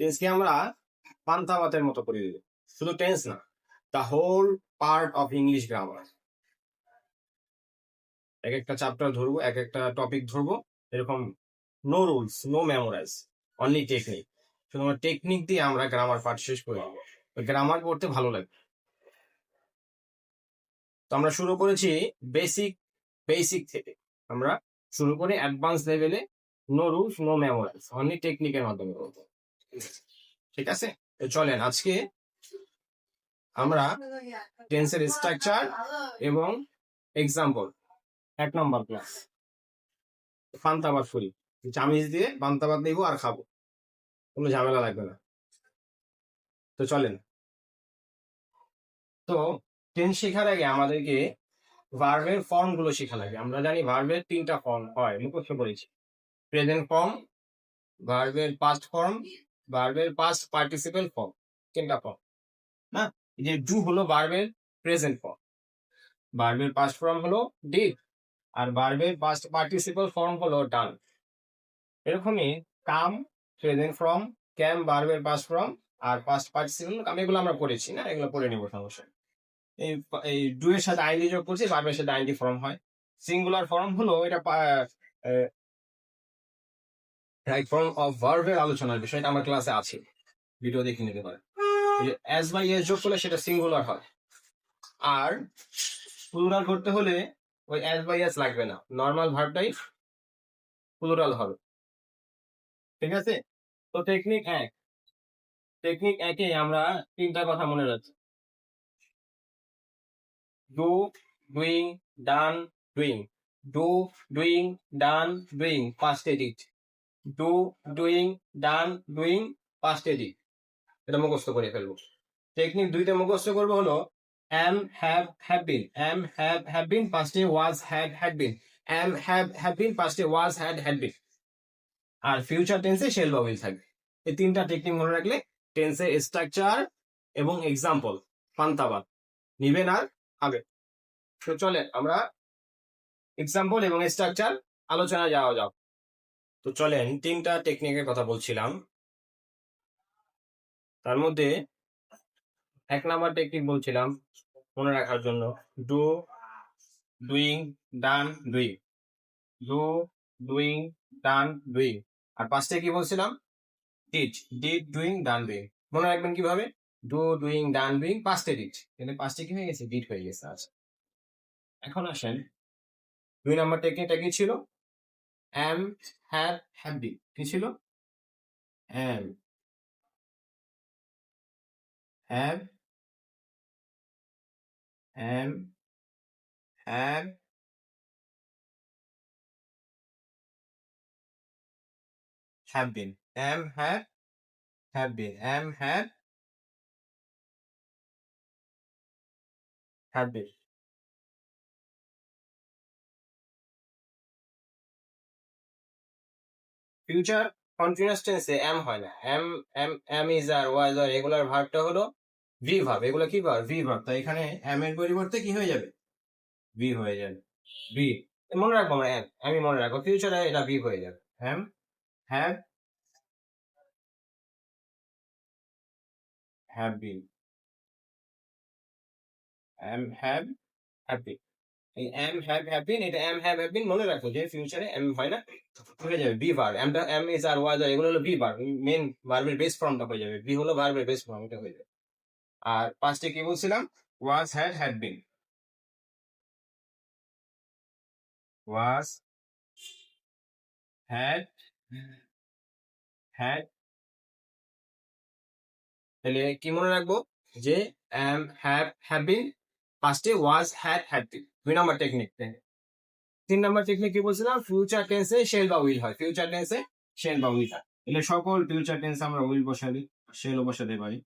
টেন্সকে আমরা পান্তাবাতের মতো করে দিব শুধু টেন্স না the whole part of English grammar এক একটা চ্যাপ্টার ধরবো, এক একটা টপিক ধরবো, এরকম no rules no memorise only technique শুধুমাত্র টেকনিক দিয়ে আমরা গ্রামার পাঠ শেষ করে গ্রামার পড়তে ভালো লাগে। তো আমরা শুরু করেছি বেসিক বেসিক থেকে। আমরা শুরু করে অ্যাডভান্স লেভেলে no rules no memorise only টেকনিকের মাধ্যমে করব ঠিক আছে? তো চলেন, আজকে আমরা টেন্সের স্ট্রাকচার এবং এক্সাম্পল এক নম্বর ক্লাস পান্তাবাদ ফুরি চামিচ দিয়ে পান্তাবাদ নিবো আর খাব, কোনো ঝামেলা লাগবে না। তো চলেন। তো টেন্স শেখার আগে আমাদেরকে ভার্বের ফর্মগুলো শেখা লাগে। আমরা জানি ভার্বের তিনটা ফর্ম হয়, মুখস্থ করেছি। প্রেজেন্ট ফর্ম ভার্বের পাস্ট ফর্ম ভার্বের পাস্ট পার্টিসিপেল ফর্ম তিনটা ফর্ম না এই যে ডু হলো ভার্বের প্রেজেন্ট ফর্ম ভার্বের পাস্ট ফর্ম হলো ডিড আর ভার্বের পাস্ট পার্টিসিপেল ফর্ম হলো ডান এরকমই কাম প্রেজেন্ট ফর্ম ক্যাম ভার্বের পাস্ট ফর্ম আর পাস্ট পার্টিসিপেল আমি এগুলো আমরা পড়েছি না? এগুলো পড়ে নেব, সমস্যা। এই এই ডু এর সাথে আইডি যোগ করছি ভার্বের সাথে আইডি ফর্ম হয়। সিঙ্গুলার ফর্ম হলো এটা রাইট ফর্ম অফ ভার্বের আলোচনার বিষয়, এটা আমার ক্লাসে আছে। ভিডিও দেখে নিতে পারে এস বাই এস যোগ করলে সেটা সিঙ্গুলার হয়। আর প্লুরাল করতে হলে ওই এস বাই এস লাগবে না। নর্মাল ভার্বটাই প্লুরাল হবে। ঠিক আছে? তো টেকনিক এক। টেকনিক একে আমরা তিনটা কথা মনে রাখছি do doing done doing do doing done doing past edit do doing done doing past edit এটা মুখস্থ করে ফেলব। টেকনিক দুইটা মুখস্থ করব হলো have have been am, have have been, past day was, had had been am, have have been, past day was, had had আর future টেন্সে শেল বা থাকবে। এই তিনটা টেকনিক মনে রাখলে টেন্সের স্ট্রাকচার এবং এক্সাম্পল পান্তাবাদ নিবেন আর আগে। তো চলে আমরা এক্সাম্পল এবং স্ট্রাকচার আলোচনা যাওয়া যাক। তো চলেন, তিনটা টেকনিকের কথা বলছিলাম। তার মধ্যে এক নাম্বার টেকনিক বলছিলাম, মনে রাখার জন্য। Do doing done doing do doing done doing আর পাঁচটা কি বলছিলাম? Did did doing done doing মনে রাখবেন কীভাবে? ডু ডুইং ডান ডুইং পাঁচটা ডিড এখানে পাঁচটা কি হয়ে গেছে? ডিড হয়ে গেছে আচ্ছা। এখন আসেন, দুই নাম্বার টেকনিকটা কি ছিল? এম হ্যাভ হ্যাভ বি কি ছিল am have am have have been am have have been am have have been Future continuous টেন্সে এম হয় না। Am am am is are was আর এগুলার ভার্বটা হলো ভি ভার্ব এগুলো কি ভার্ব ভি ভার্ব তাই এখানে এম এর পরিবর্তে কি হয়ে যাবে? ভি হয়ে যাবে। ভি মনে রাখব আমরা এম আমি মনে রাখব। ফিউচারে এটা ভি হয়ে যাবে। Am have have been am have have been am have have been এটা এম হ্যাভ হ্যাভ বিন মনে রাখো যে ফিউচারে এম হয় না, হয়ে যাবে বি ভার্ব এমটা এম ইজ আর ওয়াজ আর এগুলো হলো বি ভার্ব মেন ভার্বের বেস ফর্মটা হয়ে যাবে। বি হলো ভার্বের বেস ফর্ম এটা হয়ে যাবে। আর পাঁচটা কি বলছিলাম? Was had had been was had had তাহলে কি মনে রাখব? যে এম হ্যাভ হ্যাভ বিন পাঁচটে ওয়াজ হ্যাড হ্যাড বিন দুই নম্বর টেকনিক তিন নম্বর টেকনিক কি বলছিলাম? ফিউচার টেন্সে শেল বা উইল হয়। ফিউচার টেন্সে শেল বা উইল হয়। তাহলে সকল ফিউচার টেন্সে আমরা উইল বসাই শেলও বসাতে পারি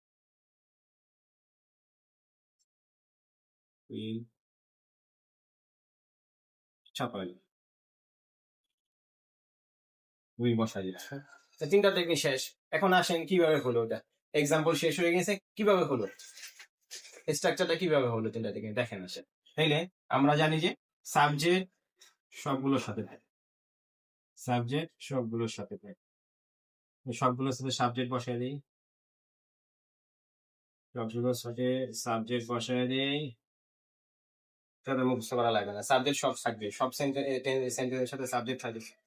উইল চাপাই উইল বসাই তো তিনটা টেকনিক শেষ। এখন আসেন কীভাবে হলো ওটা? এক্সাম্পল শেষ হয়ে গেছে, কীভাবে হলো? স্ট্রাকচারটা কীভাবে হলো তিনটা টেকনিক দেখেন আসেন। তাইলে আমরা জানি যে সাবজেক্ট সবগুলোর সাথে থাকে। সাবজেক্ট সবগুলোর সাথে থাকে। সবগুলোর সাথে সাবজেক্ট বসাই দিই। সবগুলোর সাথে সাবজেক্ট বসিয়ে দিই। তাদের মুখস্থ করা লাগবে না। সাবজেক্ট সব থাকবে। সব সেন্টেন্সের সাথে সাবজেক্ট থাকবে।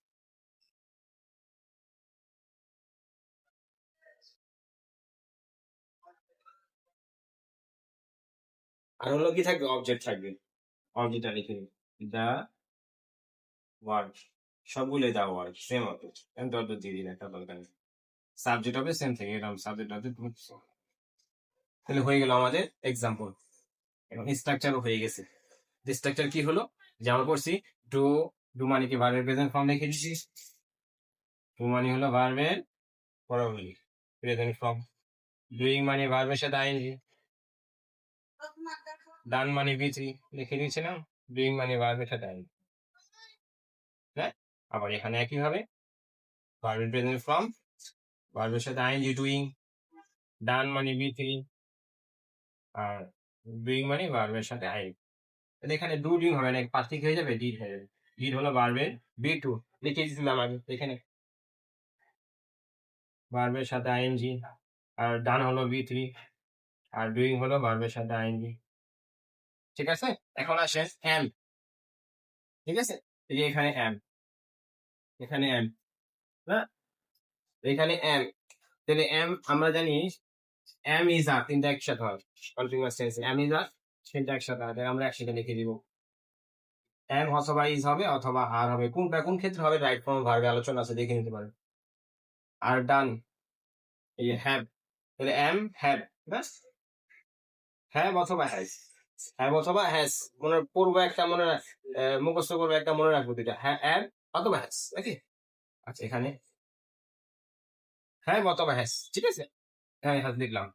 আর হলো কি থাকবে? অবজেক্ট থাকবে। অবজেক্টটা লিখে দা ওয়ার্ড সবগুলোই দা ওয়ার্ড সেম হবে। আমি দর দর দিয়ে দিন একটা দরকার নেই। সাবজেক্ট হবে সেম থেকে এরকম সাবজেক্ট হবে তাহলে হয়ে গেল আমাদের এক্সাম্পল এবং স্ট্রাকচারও হয়ে গেছে। স্ট্রাকচার কি হলো? যে আমরা করছি ডু ডু মানে কি ভার্বের প্রেজেন্ট ফর্ম লিখে দিচ্ছি ডু মানে হলো ভার্বের পরবর্তী প্রেজেন্ট ফর্ম ডুইং মানে ভার্বের সাথে আইনজি ডান মানে বি থ্রি লিখে দিয়েছিলাম ডুইং মানে ভার্বের আইনজি হ্যাঁ? আবার এখানে একই ভাবে ভার্বের প্রেজেন্ট ফর্ম ভার্বের সাথে আইনজি ডুইং ডান মানে বি থ্রি আর ডুইং মানে ভার্বের সাথে আই তাহলে এখানে ডু ডুইং হবে না পার্থিক হয়ে যাবে ডিড হয়ে যাবে। ডিড হলো ভার্বের বি টু লিখে দিয়েছিলাম আমি এখানে। ভার্বের সাথে আইএনজি আর ডান হলো বি থ্রি আর ডুইং হলো ভার্বের সাথে আইএনজি ঠিক আছে? এখন আসে এম ঠিক আছে? এখানে এম এখানে এম না এখানে এম তাহলে এম আমরা জানি এম ইজ আর তিনটা একসাথে হয়। Continuous tense am is are তিনটা একসাথে হয়। তাহলে আমরা একসাথে লিখে দিব। এম অথবা ইজ হবে অথবা আর হবে। কোনটা কোন ক্ষেত্রে হবে? রাইট ফর্ম ভার্বে আলোচনা আছে, দেখে নিতে পারেন। আর ডান এই হ্যাভ তাহলে এম হ্যাভ ব্যাস। হ্যাভ অথবা হ্যাজ হ্যাভ অথবা হ্যাজ মনে পড়ব একটা মনে মুখস্থ করব একটা মনে রাখব দুইটা হ্যাঁ অথবা নাকি? আচ্ছা এখানে। হ্যাভ অথবা ঠিক আছে? হ্যাঁ লিখলাম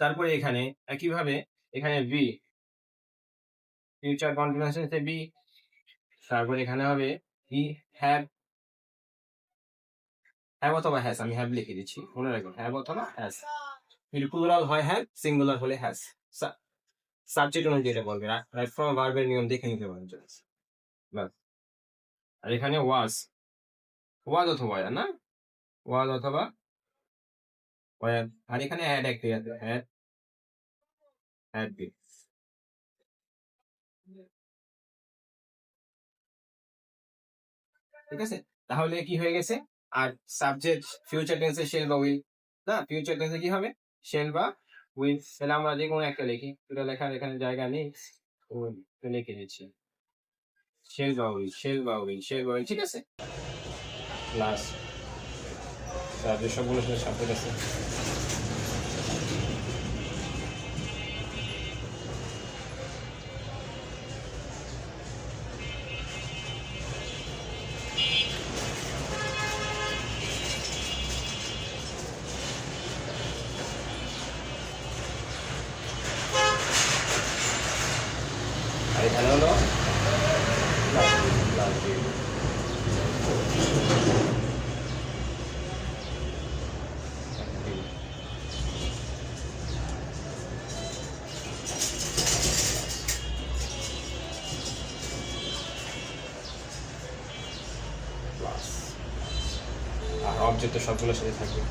তারপরে এখানে একইভাবে এখানে বি ফিউচার কন্টিনিউয়াস হচ্ছে বি তারপরে এখানে হবে হি হ্যাভ হ্যাভ অথবা হ্যাস আমি হ্যাভ লিখে দিচ্ছি, মনে রাখবেন হ্যাভ অথবা যদি প্লুরাল হয় হ্যাভ সিঙ্গুলার হলে হ্যাজ সাবজেক্ট অনুযায়ী এটা বলবে রাইট ফ্রম ভার্বের নিয়ম দেখে নিতে পারেন। ব্যাস আর এখানে ওয়াজ ওয়াজ অথবা না? ওয়াজ অথবা ওয়াজ আর এখানে অ্যাড একটি আছে হ্যাড হ্যাড বি ঠিক আছে? তাহলে কি হয়ে গেছে? আর সাবজেক্ট ফিউচার টেন্সে শেল বা উইল না? ফিউচার টেন্সে কি হবে? শেল বা উইল তাহলে আমরা যে কোনো একটা লিখি। দুটা লেখার এখানে জায়গা নেই। ও লিখে দিচ্ছি শেষ বাউরিং শেষ বাউরিং শেষ উইল শেল বা উইল ঠিক আছে? প্লাস যেসবগুলো সবগুলো সাথে সাবজেক্ট আছে আর সবগুলো সাথে থাকবে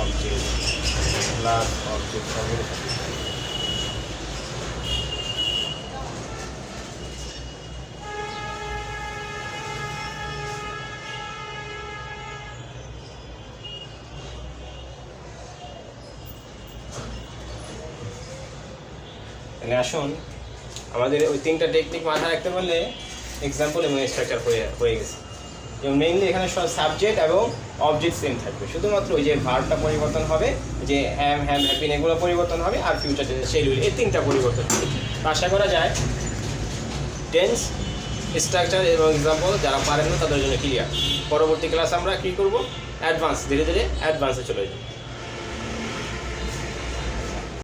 অবজেক্ট প্লাস অবজেক্ট তাহলে আসুন। আমাদের ওই তিনটা টেকনিক মাথায় রাখতে পারলে এক্সাম্পল এবং স্ট্রাকচার হয়ে হয়ে গেছে। এবং মেইনলি এখানে সব সাবজেক্ট এবং অবজেক্ট সেম থাকবে। শুধুমাত্র ওই যে ভার্বটা পরিবর্তন হবে যে হ্যাম হ্যাম হ্যাপিন এগুলো পরিবর্তন হবে, আর ফিউচার শেডিউল এই তিনটা পরিবর্তন হবে। আশা করা যায় টেন্স স্ট্রাকচার এবং এক্সাম্পল যারা পারেন না, তাদের জন্য ক্লিয়ার পরবর্তী ক্লাস আমরা কী করব? অ্যাডভান্স ধীরে ধীরে অ্যাডভান্সে চলে যাব।